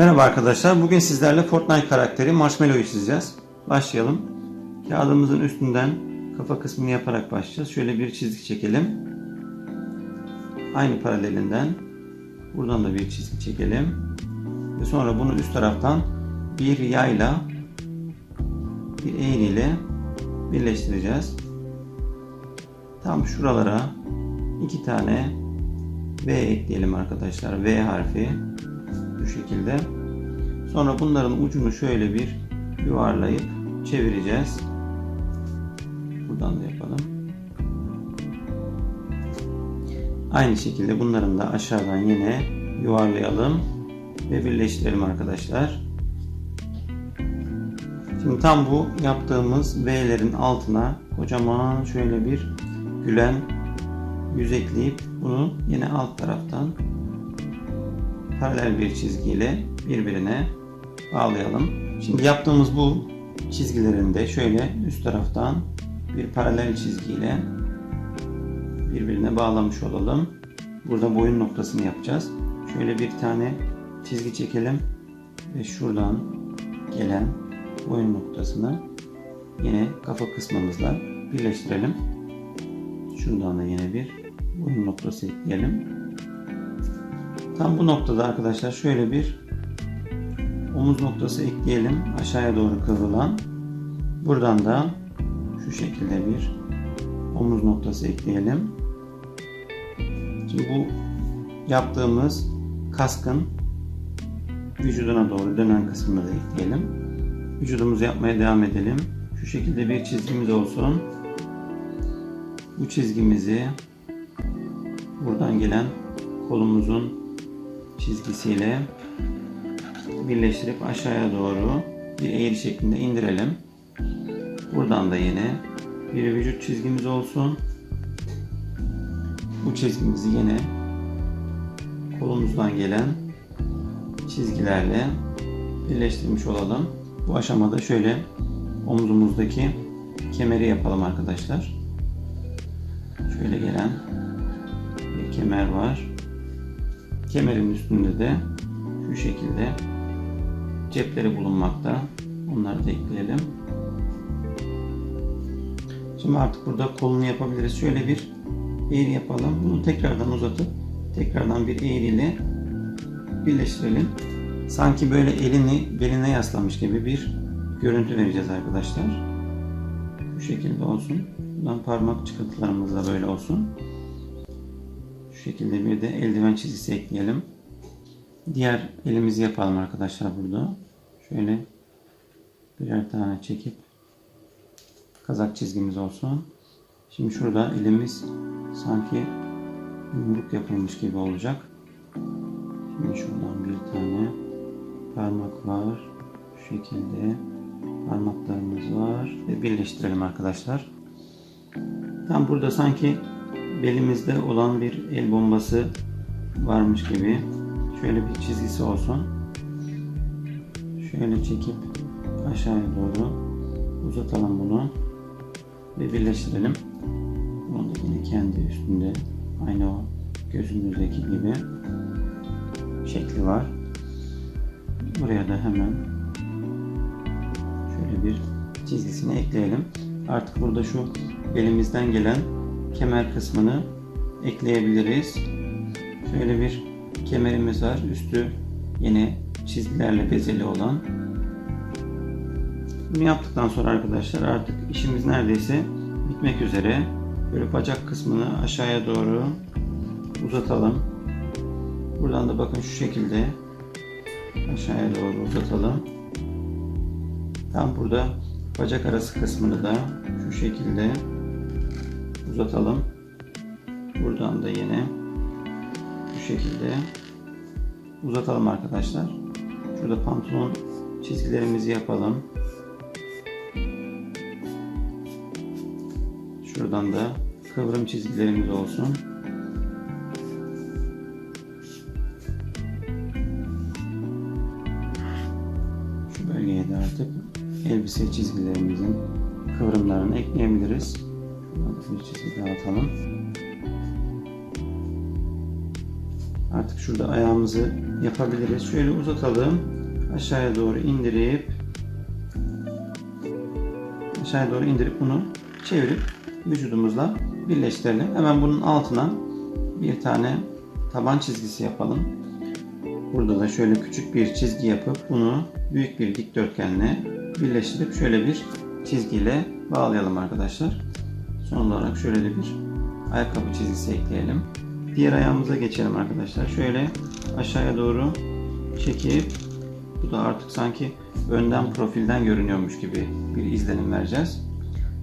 Merhaba arkadaşlar. Bugün sizlerle Fortnite karakteri Marshmallow'u çizeceğiz. Başlayalım. Kağıdımızın üstünden kafa kısmını yaparak başlayacağız. Şöyle bir çizgi çekelim. Aynı paralelinden buradan da bir çizgi çekelim. Ve sonra bunu üst taraftan bir yayla bir eğriyle birleştireceğiz. Tam şuralara iki tane V ekleyelim arkadaşlar. V harfi şekilde. Sonra bunların ucunu şöyle bir yuvarlayıp çevireceğiz. Buradan da yapalım. Aynı şekilde bunların da aşağıdan yine yuvarlayalım ve birleştirelim arkadaşlar. Şimdi tam bu yaptığımız V'lerin altına kocaman şöyle bir gülen yüz ekleyip bunu yine alt taraftan paralel bir çizgiyle birbirine bağlayalım. Şimdi yaptığımız bu çizgilerin de şöyle üst taraftan bir paralel çizgiyle birbirine bağlamış olalım. Burada boyun noktasını yapacağız. Şöyle bir tane çizgi çekelim ve şuradan gelen boyun noktasını yine kafa kısmımızla birleştirelim. Şuradan da yine bir boyun noktası ekleyelim. Tam bu noktada arkadaşlar şöyle bir omuz noktası ekleyelim. Aşağıya doğru kıvrılan. Buradan da şu şekilde bir omuz noktası ekleyelim. Şimdi bu yaptığımız kaskın vücuduna doğru dönen kısmını da ekleyelim. Vücudumuzu yapmaya devam edelim. Şu şekilde bir çizgimiz olsun. Bu çizgimizi buradan gelen kolumuzun çizgisiyle birleştirip aşağıya doğru bir eğri şeklinde indirelim. Buradan da yine bir vücut çizgimiz olsun. Bu çizgimizi yine kolumuzdan gelen çizgilerle birleştirmiş olalım. Bu aşamada şöyle omzumuzdaki kemeri yapalım arkadaşlar. Şöyle gelen bir kemer var. Kemerin üstünde de şu şekilde cepleri bulunmakta. Onları da ekleyelim. Şimdi artık burada kolunu yapabiliriz. Şöyle bir eğri yapalım. Bunu tekrardan uzatıp tekrardan bir eğriyle birleştirelim. Sanki böyle elini beline yaslamış gibi bir görüntü vereceğiz arkadaşlar. Bu şekilde olsun. Buradan parmak çıkıntılarımız da böyle olsun. Şekilde bir de eldiven çizgisi ekleyelim. Diğer elimizi yapalım arkadaşlar burada. Şöyle birer tane çekip kazak çizgimiz olsun. Şimdi şurada elimiz sanki yumruk yapılmış gibi olacak. Şimdi şuradan bir tane parmak var. Şu şekilde parmaklarımız var ve birleştirelim arkadaşlar. Tam burada sanki belimizde olan bir el bombası varmış gibi şöyle bir çizgisi olsun. Şöyle çekip aşağıya doğru uzatalım bunu ve birleştirelim. Bunu da yine kendi üstünde aynı o gözümüzdeki gibi şekli var. Buraya da hemen şöyle bir çizgisini ekleyelim. Artık burada şu elimizden gelen kemer kısmını ekleyebiliriz. Şöyle bir kemerimiz var. Üstü yine çizgilerle bezeli olan. Bunu yaptıktan sonra arkadaşlar artık işimiz neredeyse bitmek üzere. Böyle bacak kısmını aşağıya doğru uzatalım. Buradan da bakın şu şekilde aşağıya doğru uzatalım. Tam burada bacak arası kısmını da şu şekilde uzatalım. Buradan da yine bu şekilde uzatalım arkadaşlar. Şurada pantolon çizgilerimizi yapalım. Şuradan da kıvrım çizgilerimiz olsun. Şu bölgeye de artık elbise çizgilerimizin kıvrımlarını ekleyebiliriz. Bir çizgi daha atalım. Artık şurada ayağımızı yapabiliriz. Şöyle uzatalım. Aşağıya doğru indirip aşağıya doğru indirip bunu çevirip vücudumuzla birleştirelim. Hemen bunun altına bir tane taban çizgisi yapalım. Burada da şöyle küçük bir çizgi yapıp bunu büyük bir dikdörtgenle birleştirip şöyle bir çizgiyle bağlayalım arkadaşlar. Son olarak şöyle de bir ayakkabı çizgisi ekleyelim. Diğer ayağımıza geçelim arkadaşlar. Şöyle aşağıya doğru çekip bu da artık sanki önden profilden görünüyormuş gibi bir izlenim vereceğiz.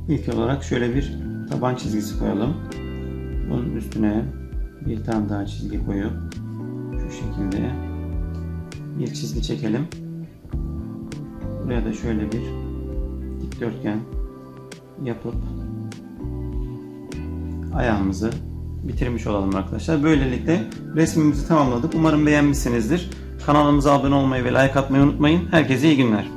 İlk olarak şöyle bir taban çizgisi koyalım. Bunun üstüne bir tane daha çizgi koyup şu şekilde bir çizgi çekelim. Buraya da şöyle bir dikdörtgen yapıp ayağımızı bitirmiş olalım arkadaşlar. Böylelikle resmimizi tamamladık. Umarım beğenmişsinizdir. Kanalımıza abone olmayı ve like atmayı unutmayın. Herkese iyi günler.